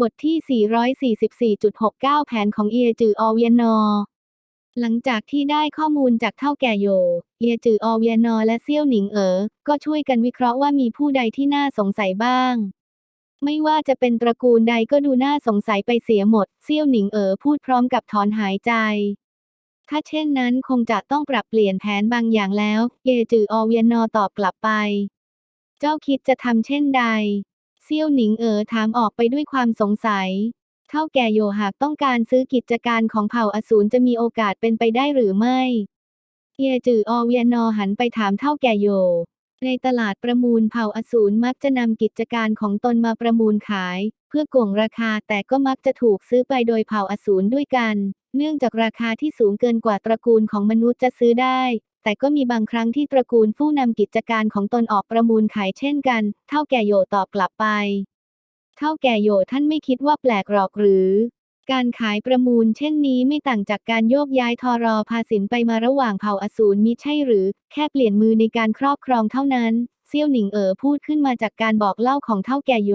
บทที่ 444.69 แผนของเอียจืออเวียนอ หลังจากที่ได้ข้อมูลจากเท่าแก่โย เอียจืออเวียนอและเซี่ยวหนิงเอ๋อ ก็ช่วยกันวิเคราะห์ว่ามีผู้ใดที่น่าสงสัยบ้าง ไม่ว่าจะเป็นตระกูลใดก็ดูน่าสงสัยไปเสียหมด เซี่ยวหนิงเอ๋อพูดพร้อมกับถอนหายใจ ถ้าเช่นนั้นคงจะต้องปรับเปลี่ยนแผนบางอย่างแล้วเยจืออเวียนอตอบกลับไป เจ้าคิดจะทำเช่นใด เซี่ยวหนิงเอ๋อถามออกไปด้วยความสงสัย เท่าแก่โยหากต้องการซื้อกิจการของเผ่าอสูรจะมีโอกาสเป็นไปได้หรือไม่ เยจืออเวียนอหันไปถามเท่าแก่โย ในตลาดประมูลเผ่าอสูรมักจะนำกิจการของตนมาประมูลขาย เพื่อโกงราคาแต่ก็มักจะถูกซื้อไปโดยเผ่าอสูรด้วยกัน เนื่องจากราคาที่สูงเกินกว่าตระกูลของมนุษย์จะซื้อได้ แต่ก็มีบางครั้งที่ตระกูลผู้นำกิจการของตนออกประมูลขายเช่นกัน เท่าแก่โยตอบกลับไป เท่าแก่โยท่านไม่คิดว่าแปลกหรอกหรือ การขายประมูลเช่นนี้ไม่ต่างจากการโยกย้ายทอรอภาสินไปมาระหว่างเผ่าอสูรมิใช่หรือ แค่เปลี่ยนมือในการครอบครองเท่านั้น เซี่ยวหนิงเอ๋อพูดขึ้นมาจากการบอกเล่าของเท่าแก่โย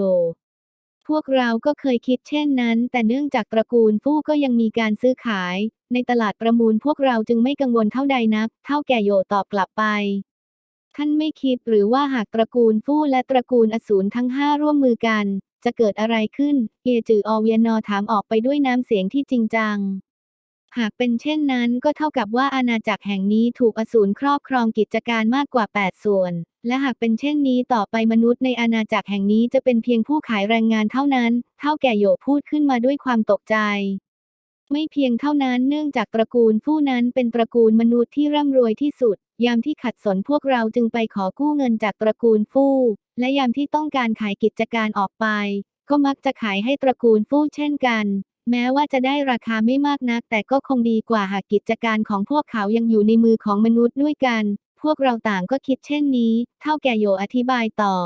พวกเราก็เคยคิดเช่นนั้น แต่เนื่องจากตระกูลฟู่ก็ยังมีการซื้อขาย ในตลาดประมูลพวกเราจึงไม่กังวลเท่าใดนัก เท่าแก่โยตอบกลับไปท่านไม่คิดหรือว่าหากตระกูลฟู่และตระกูลอสูรทั้งห้าร่วมมือกัน จะเกิดอะไรขึ้น เอจืออเวียนอถามออกไปด้วยน้ำเสียงที่จริงจัง หากเป็นเช่นนั้นก็เท่ากับว่าอาณาจักรแห่งนี้ถูกอสูรครอบครองกิจการมากกว่า 8 ส่วน และหากเป็นเช่นนี้ต่อไปมนุษย์ในอาณาจักรแห่งนี้จะเป็นเพียงผู้ขายแรงงานเท่านั้น เท่าแก่โยพูดขึ้นมาด้วยความตกใจ ไม่เพียงเท่านั้นเนื่องจากตระกูลผู้นั้นเป็นตระกูลมนุษย์ที่ร่ำรวยที่สุด ยามที่ขัดสนพวกเราจึงไปขอกู้เงินจากตระกูลฟู่ และยามที่ต้องการขายกิจการออกไป ก็มักจะขายให้ตระกูลฟู่เช่นกัน แม้ว่าจะได้ราคาไม่มากนัก แต่ก็คงดีกว่าหากกิจการของพวกเขายังอยู่ในมือของมนุษย์ด้วยกัน พวกเราต่างก็คิดเช่นนี้ เท่าแก่โยอธิบายต่อ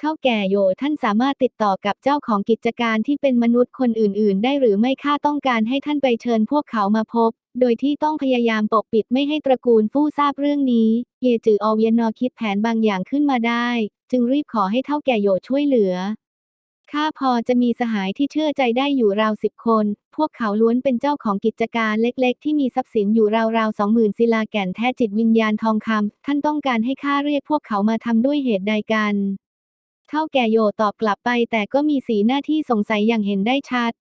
เท่าแก่โยท่านสามารถติดต่อกับเจ้าของกิจการที่เป็นมนุษย์คนอื่น ๆ ได้หรือไม่ข้าต้องการให้ท่านไปเชิญพวกเขามาพบ โดยที่ต้องพยายามปกปิดไม่ให้ตระกูลฟู่ทราบเรื่องนี้ เยจืออเวียนนอคิดแผนบางอย่างขึ้นมาได้ จึงรีบขอให้เท่าแก่โยช่วยเหลือ ข้าพอจะมีสหายที่เชื่อใจได้อยู่ราวสิบคน พวกเขาล้วนเป็นเจ้าของกิจการเล็กๆ ที่มีทรัพย์สินอยู่ราวๆสองหมื่นศิลาแก่นแท้จิตวิญญาณทองคำ ท่านต้องการให้ข้าเรียกพวกเขามาทำด้วยเหตุใดกัน เท่าแก่โยตอบกลับไปแต่ก็มีสีหน้าที่สงสัยอย่างเห็นได้ชัด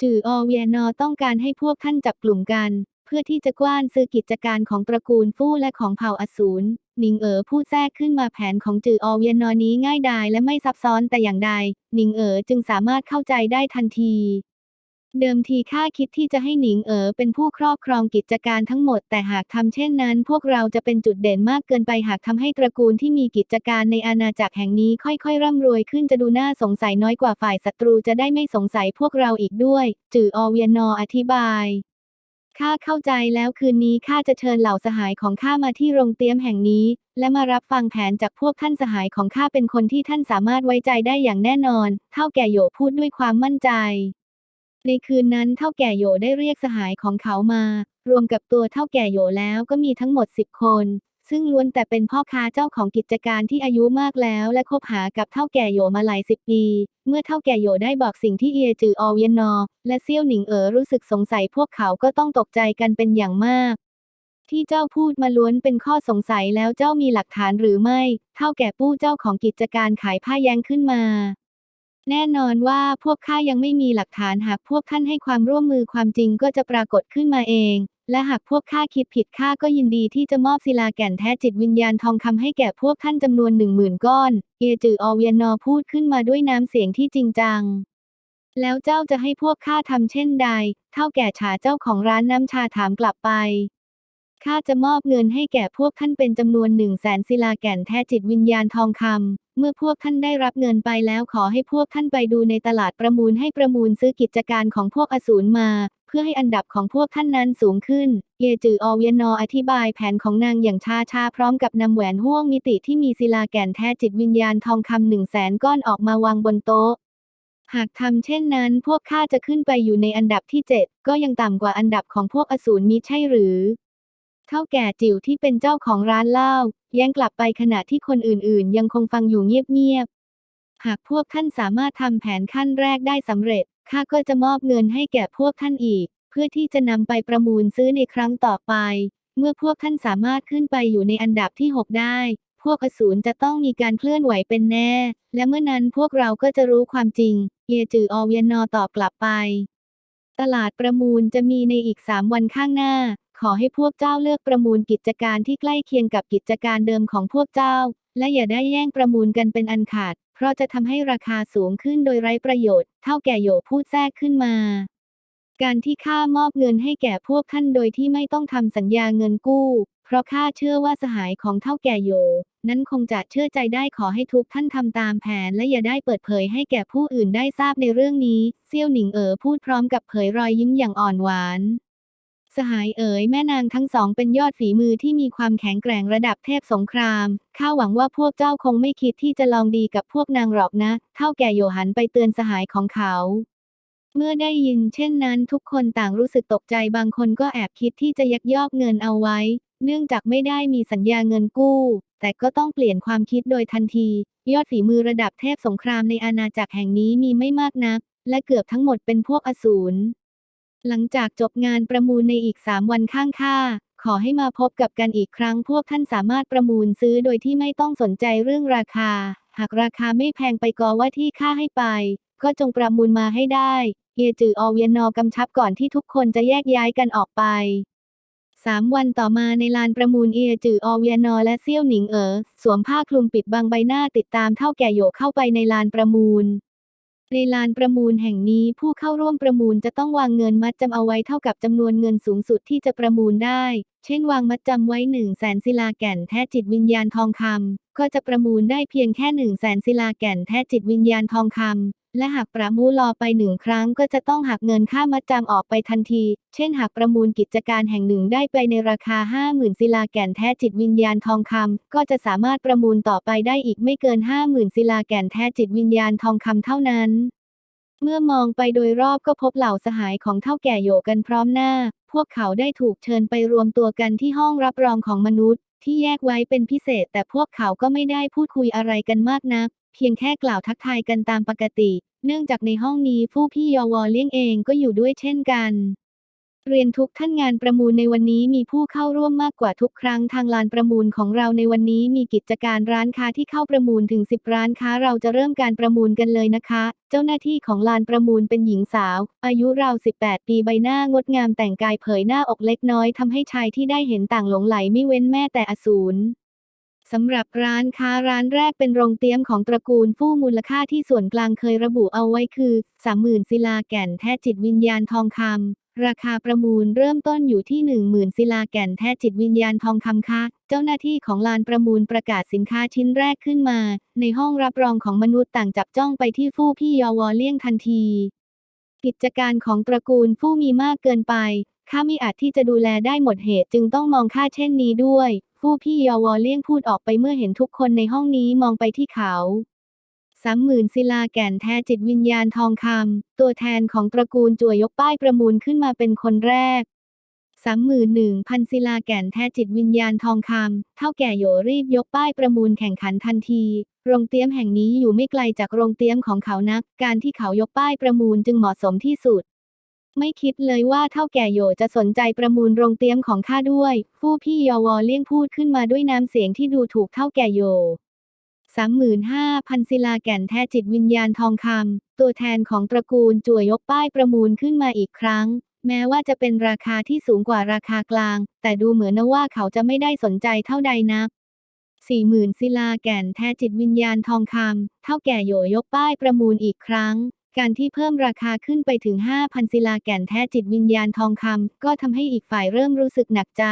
จืออเวียนอต้องการให้พวกท่านจับกลุ่มกัน เพื่อที่จะกว้านซื้อกิจการของตระกูลฟู่และของเผ่าอสูร หนิงเอ๋อพูดแทรกขึ้นมาแผนของจืออเวียนนอนี้ง่ายดายและไม่ซับซ้อนแต่อย่างใด หนิงเอ๋อจึงสามารถเข้าใจได้ทันที เดิมทีข้าคิดที่จะให้หนิงเอ๋อเป็นผู้ครอบครองกิจการทั้งหมด แต่หากทำเช่นนั้น พวกเราจะเป็นจุดเด่นมากเกินไปหากทำให้ตระกูลที่มีกิจการในอาณาจักรแห่งนี้ค่อยๆ ร่ำรวยขึ้นจะดูน่าสงสัยน้อยกว่าฝ่ายศัตรูจะได้ไม่สงสัยพวกเราอีกด้วย จืออเวียนออธิบาย ข้าเข้าใจแล้วคืนนี้ข้าจะเชิญเหล่าสหายของข้ามาที่โรงเตี้ยมแห่งนี้ และมารับฟังแผนจากพวกท่านสหายของข้าเป็นคนที่ท่านสามารถไว้ใจได้อย่างแน่นอน เท่าแก่โยพูดด้วยความมั่นใจ ในคืนนั้นเท่าแก่โยได้เรียกสหายของเขามา รวมกับตัวเท่าแก่โยแล้วก็มีทั้งหมดสิบคน ซึ่งล้วนแต่เป็นพ่อค้าเจ้าของกิจการที่อายุมากแล้ว และคบหากับเท่าแก่โยมาหลายสิบปี เมื่อเท่าแก่โยได้บอกสิ่งที่เอียจืออเวียนนอ และเซี่ยวหนิงเอ๋อรู้สึกสงสัยพวกเขาก็ต้องตกใจกันเป็นอย่างมาก ที่เจ้าพูดมาล้วนเป็นข้อสงสัยแล้วเจ้ามีหลักฐานหรือไม่ เท่าแก่ปู้เจ้าของกิจการขายผ้าแยงขึ้นมาแน่นอนว่าพวกข้ายังไม่มีหลักฐานหากพวกท่านให้ความร่วมมือความจริงก็จะปรากฏขึ้นมาเอง และหากพวกข้าคิดผิดข้าก็ยินดีที่จะมอบศิลาแก่นแท้จิตวิญญาณทองคำให้แก่พวกท่านจำนวนหนึ่งหมื่นก้อน เอจืออเวียนนอพูดขึ้นมาด้วยน้ำเสียงที่จริงจัง แล้วเจ้าจะให้พวกข้าทำเช่นใด เท่าแก่ฉาเจ้าของร้านน้ำชาถามกลับไปข้าจะมอบเงินให้แก่พวกท่านเป็นจำนวนหนึ่งแสนศิลาแก่นแท้จิตวิญญาณทองคำ เมื่อพวกท่านได้รับเงินไปแล้วขอให้พวกท่านไปดูในตลาดประมูลให้ประมูลซื้อกิจการของพวกอสูรมา พื่อให้อันดับของพวกท่านนั้นสูงขึ้น เยจืออเวียนนออธิบายแผนของนางอย่างชาชาพร้อมกับนำแหวนห่วงมิติที่มีศิลาแก่นแท้จิตวิญญาณทองคำหนึ่งแสนก้อนออกมาวางบนโต๊ะ หากทำเช่นนั้นพวกข้าจะขึ้นไปอยู่ในอันดับที่7ก็ยังต่ำกว่าอันดับของพวกอสูรมิใช่หรือเท่าแก่จิ๋วที่เป็นเจ้าของร้านเหล้าแย้งกลับไปขณะที่คนอื่นๆ ยังคงฟังอยู่เงียบหากพวกท่านสามารถทำแผนขั้นแรกได้สำเร็จ ข้าก็จะมอบเงินให้แก่พวกท่านอีก เพื่อที่จะนำไปประมูลซื้อในครั้งต่อไป เมื่อพวกท่านสามารถขึ้นไปอยู่ในอันดับที่ 6 ได้ พวกอสูรจะต้องมีการเคลื่อนไหวเป็นแน่ และเมื่อนั้นพวกเราก็จะรู้ความจริง เยจืออเวียนนอตอบกลับไป ตลาดประมูลจะมีในอีก3วันข้างหน้า ขอให้พวกเจ้าเลือกประมูลกิจการที่ใกล้เคียงกับกิจการเดิมของพวกเจ้า และอย่าได้แย่งประมูลกันเป็นอันขาด ราะจะทำให้ราคาสูงขึ้นโดยไร้ประโยชน์ เท่าแก่โยพูดแทรกขึ้นมา การที่ข้ามอบเงินให้แก่พวกท่านโดยที่ไม่ต้องทำสัญญาเงินกู้ เพราะข้าเชื่อว่าสหายของเท่าแก่โย นั้นคงจะเชื่อใจได้ขอให้ทุกท่านทำตามแผนและอย่าได้เปิดเผยให้แก่ผู้อื่นได้ทราบในเรื่องนี้ เซี่ยวหนิงเอ๋อพูดพร้อมกับเผยรอยยิ้มอย่างอ่อนหวาน สหายเอ๋ยแม่นางทั้งสองเป็นยอดฝีมือที่มีความแข็งแกร่งระดับเทพสงคราม ข้าหวังว่าพวกเจ้าคงไม่คิดที่จะลองดีกับพวกนางหรอกนะ เท่าแก่โยหันไปเตือนสหายของเขา เมื่อได้ยินเช่นนั้นทุกคนต่างรู้สึกตกใจบางคนก็แอบคิดที่จะยักยอกเงินเอาไว้ เนื่องจากไม่ได้มีสัญญาเงินกู้ แต่ก็ต้องเปลี่ยนความคิดโดยทันที ยอดฝีมือระดับเทพสงครามในอาณาจักรแห่งนี้มีไม่มากนัก และเกือบทั้งหมดเป็นพวกอสูร หลังจากจบงานประมูลในอีก 3 วันข้างค่า ขอให้มาพบกับกันอีกครั้งพวกท่านสามารถประมูลซื้อโดยที่ไม่ต้องสนใจเรื่องราคา หากราคาไม่แพงไปกอว่าที่ค่าให้ไป ก็จงประมูลมาให้ได้เยจืออเวียนนอกำชับก่อนที่ทุกคนจะแยกย้ายกันออกไปสามวันต่อมาในลานประมูลเอียจืออเวียนอและเซี่ยวหนิงเอ๋อสวมผ้าคลุมปิดบังใบหน้าติดตามเท่าแก่โยเข้าไปในลานประมูล ในลานประมูลแห่งนี้ผู้เข้าร่วมประมูลจะต้องวางเงินมัดจำเอาไว้เท่ากับจำนวนเงินสูงสุดที่จะประมูลได้ เช่นวางมัดจำไว้หนึ่งแสนศิลาแก่นแท้จิตวิญญาณทองคำก็จะประมูลได้เพียงแค่หนึ่งแสนศิลาแก่นแท้จิตวิญญาณทองคำ และหากประมูลรอไปหนึ่งครั้งก็จะต้องหักเงินค่ามัดจำออกไปทันที เช่นหากประมูลกิจการแห่งหนึ่งได้ไปในราคา 50,000ศิลาแก่นแท้จิตวิญญาณทองคำก็จะสามารถประมูลต่อไปได้อีกไม่เกิน 50,000ศิลาแก่นแท้จิตวิญญาณทองคำเท่านั้น เมื่อมองไปโดยรอบก็พบเหล่าสหายของเท่าแก่โยกันพร้อมหน้า พวกเขาได้ถูกเชิญไปรวมตัวกันที่ห้องรับรองของมนุษย์ ที่แยกไว้เป็นพิเศษ แต่พวกเขาก็ไม่ได้พูดคุยอะไรกันมากนัก เพียงแค่กล่าวทักทายกันตามปกติ เนื่องจากในห้องนี้ผู้พี่ยอวอเลี้ยงเองก็อยู่ด้วยเช่นกันเรียนทุกท่านงานประมูลในวันนี้มีผู้เข้าร่วมมากกว่าทุกครั้งทางลานประมูลของเราในวันนี้มีกิจการร้านค้าที่เข้าประมูลถึง 10 ร้านค้าเราจะเริ่มการประมูลกันเลยนะคะ เจ้าหน้าที่ของลานประมูลเป็นหญิงสาว อายุราว 18 ปีใบหน้างดงามแต่งกายเผยหน้าอกเล็กน้อยทำให้ชายที่ได้เห็นต่างหลงไหลไม่เว้นแม่แต่อสูร สำหรับร้านค้าร้านแรกเป็นโรงเตี้ยมของตระกูลฟู่มูลค่าที่ส่วนกลางเคยระบุเอาไว้คือ30,000ศิลาแก่นแท้จิตวิญญาณทองคำราคาประมูลเริ่มต้นอยู่ที่ 10,000ศิลาแก่นแท้จิตวิญญาณทองคำค่ะ เจ้าหน้าที่ของลานประมูลประกาศสินค้าชิ้นแรกขึ้นมา ในห้องรับรองของมนุษย์ต่างจับจ้องไปที่ฟู่พี่ยอวอเลี่ยงทันที กิจการของตระกูลฟู่มีมากเกินไปข้าไม่อาจที่จะดูแลได้หมดเหตุจึงต้องมองค่าเช่นนี้ด้วย ผู้พี่ยอวอเลี่ยงพูดออกไปเมื่อเห็นทุกคนในห้องนี้มองไปที่เขาสามหมื่นศิลาแก่นแท้จิตวิญญาณทองคำตัวแทนของตระกูลจั่วยกป้ายประมูลขึ้นมาเป็นคนแรกสามหมื่นหนึ่งพันศิลาแก่นแท้จิตวิญญาณทองคำเท่าแก่โยรีบยกป้ายประมูลแข่งขันทันที โรงเตี้ยมแห่งนี้อยู่ไม่ไกลจากโรงเตี้ยมของเขานัก การที่เขายกป้ายประมูลจึงเหมาะสมที่สุด ไม่คิดเลยว่าเท่าแก่โยจะสนใจประมูลโรงเตี้ยมของข้าด้วยผู้พี่ยอวอเลี่ยงพูดขึ้นมาด้วยน้ำเสียงที่ดูถูกเท่าแก่โยสามหมื่นห้าพันศิลาแก่นแท้จิตวิญญาณทองคำตัวแทนของตระกูลจั่วยกป้ายประมูลขึ้นมาอีกครั้ง แม้ว่าจะเป็นราคาที่สูงกว่าราคากลาง แต่ดูเหมือนนะว่าเขาจะไม่ได้สนใจเท่าใดนักสี่หมื่นศิลาแก่นแท้จิตวิญญาณทองคำเท่าแก่โยยกป้ายประมูลอีกครั้ง การที่เพิ่มราคาขึ้นไปถึง 5,000ศิลาแก่นแท้จิตวิญญาณทองคำก็ทำให้อีกฝ่ายเริ่มรู้สึกหนักใจ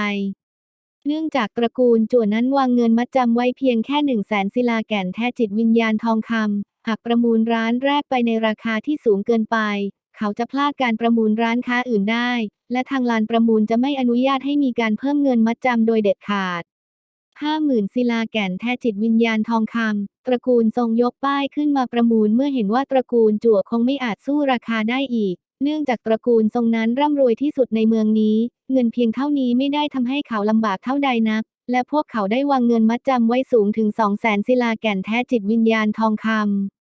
เนื่องจากตระกูลจั่วนั้นวางเงินมัดจำไว้เพียงแค่หนึ่งแสนศิลาแก่นแท้จิตวิญญาณทองคำหากประมูลร้านแรกไปในราคาที่สูงเกินไป เขาจะพลาดการประมูลร้านค้าอื่นได้ และทางลานประมูลจะไม่อนุญาตให้มีการเพิ่มเงินมัดจำโดยเด็ดขาด ห้าหมื่นศิลาแก่นแท้จิตวิญญาณทองคำตระกูลทรงยกป้ายขึ้นมาประมูลเมื่อเห็นว่าตระกูลจั่วคงไม่อาจสู้ราคาได้อีก เนื่องจากตระกูลทรงนั้นร่ำรวยที่สุดในเมืองนี้ เงินเพียงเท่านี้ไม่ได้ทำให้เขาลำบากเท่าใดนัก และพวกเขาได้วางเงินมัดจำไว้สูงถึงสองแสนศิลาแก่นแท้จิตวิญญาณทองคำ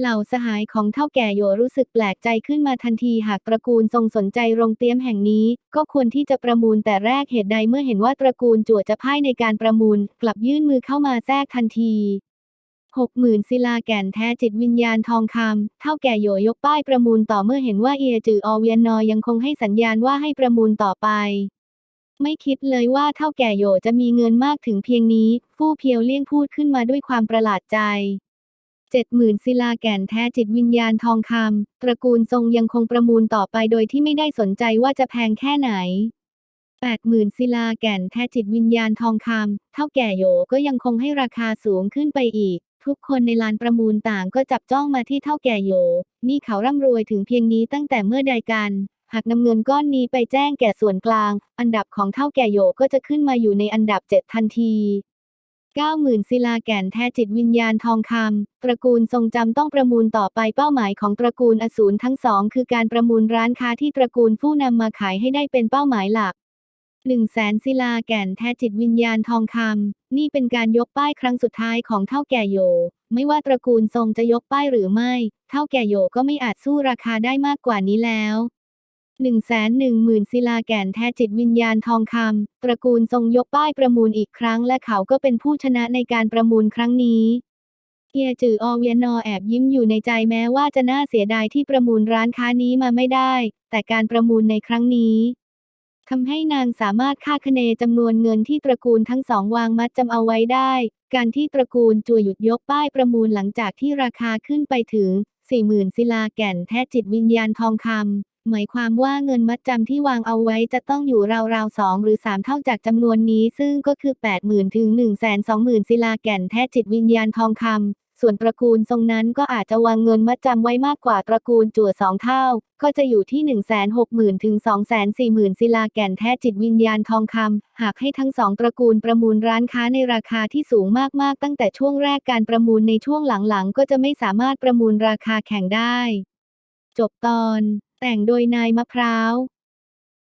เหล่าสหายของเท่าแก่โยรู้สึกแปลกใจขึ้นมาทันทีหากตระกูลทรงสนใจโรงเตรียมแห่งนี้ ก็ควรที่จะประมูลแต่แรกเหตุใดเมื่อเห็นว่าตระกูลจั่วจะพ่ายในการประมูล กลับยื่นมือเข้ามาแทรกทันทีหกหมื่นศิลาแก่นแท้จิตวิญญาณทองคำเท่าแก่โยยกป้ายประมูลต่อเมื่อเห็นว่าเอียจืออเวียนนอยังคงให้สัญญาณว่าให้ประมูลต่อไปไม่คิดเลยว่าเท่าแก่โยจะมีเงินมากถึงเพียงนี้ ฟู่เพียวเลี่ยงพูดขึ้นมาด้วยความประหลาดใจ เจ็ดหมื่นศิลาแก่นแท้จิตวิญญาณทองคำตระกูลทรงยังคงประมูลต่อไปโดยที่ไม่ได้สนใจว่าจะแพงแค่ไหนแปดหมื่นศิลาแก่นแท้จิตวิญญาณทองคำเท่าแก่โยก็ยังคงให้ราคาสูงขึ้นไปอีก ทุกคนในลานประมูลต่างก็จับจ้องมาที่เท่าแก่โย นี่เขาร่ำรวยถึงเพียงนี้ตั้งแต่เมื่อใดกัน หากนำเงินก้อนนี้ไปแจ้งแก่ส่วนกลาง อันดับของเท่าแก่โยก็จะขึ้นมาอยู่ในอันดับเจ็ดทันที 90,000 ศิลาแก่นแท้จิตวิญญาณทองคำตระกูลทรงจำต้องประมูลต่อไปเป้าหมายของตระกูลอสูรทั้งสองคือการประมูลร้านค้าที่ตระกูลผู้นำมาขายให้ได้เป็นเป้าหมายหลัก1 0 0 0 0แสนศิลาแก่นแท้จิตวิญญาณทองคำนี่เป็นการยกป้ายครั้งสุดท้ายของเท่าแก่โย ไม่ว่าตระกูลทรงจะยกป้ายหรือไม่ เท่าแก่โยก็ไม่อาจสู้ราคาได้มากกว่านี้แล้ว หนึ่งแสนหนึ่งหมื่นศิลาแก่นแท้จิตวิญญาณทองคำตระกูลทรงยกป้ายประมูลอีกครั้งและเขาก็เป็นผู้ชนะในการประมูลครั้งนี้เฮียจืออเวียนอแอบยิ้มอยู่ในใจแม้ว่าจะน่าเสียดายที่ประมูลร้านค้านี้มาไม่ได้ แต่การประมูลในครั้งนี้ทำให้นางสามารถคาดคะเนจำนวนเงินที่ตระกูลทั้งสองวางมัดจำเอาไว้ได้ การที่ตระกูลจั่วหยุดยกป้ายประมูลหลังจากที่ราคาขึ้นไปถึง 40,000ศิลาแก่นแท้จิตวิญญาณทองคำ หมายความว่าเงินมัดจำที่วางเอาไว้จะต้องอยู่ราวๆสองหรือสามเท่าจากจำนวนนี้ ซึ่งก็คือ 80,000 ถึง 120,000ศิลาแก่นแท้จิตวิญญาณทองคำส่วนตระกูลทรงนั้นก็อาจจะวางเงินมัดจำไว้มากกว่าตระกูลจั่วสองเท่า ก็จะอยู่ที่ 160,000 ถึง 240,000ศิลาแก่นแท้จิตวิญญาณทองคำหากให้ทั้งสองตระกูลประมูลร้านค้าในราคาที่สูงมากๆ ตั้งแต่ช่วงแรกการประมูลในช่วงหลังๆ ก็จะไม่สามารถประมูลราคาแข่งได้ จบตอน แต่งโดยนายมะพร้าว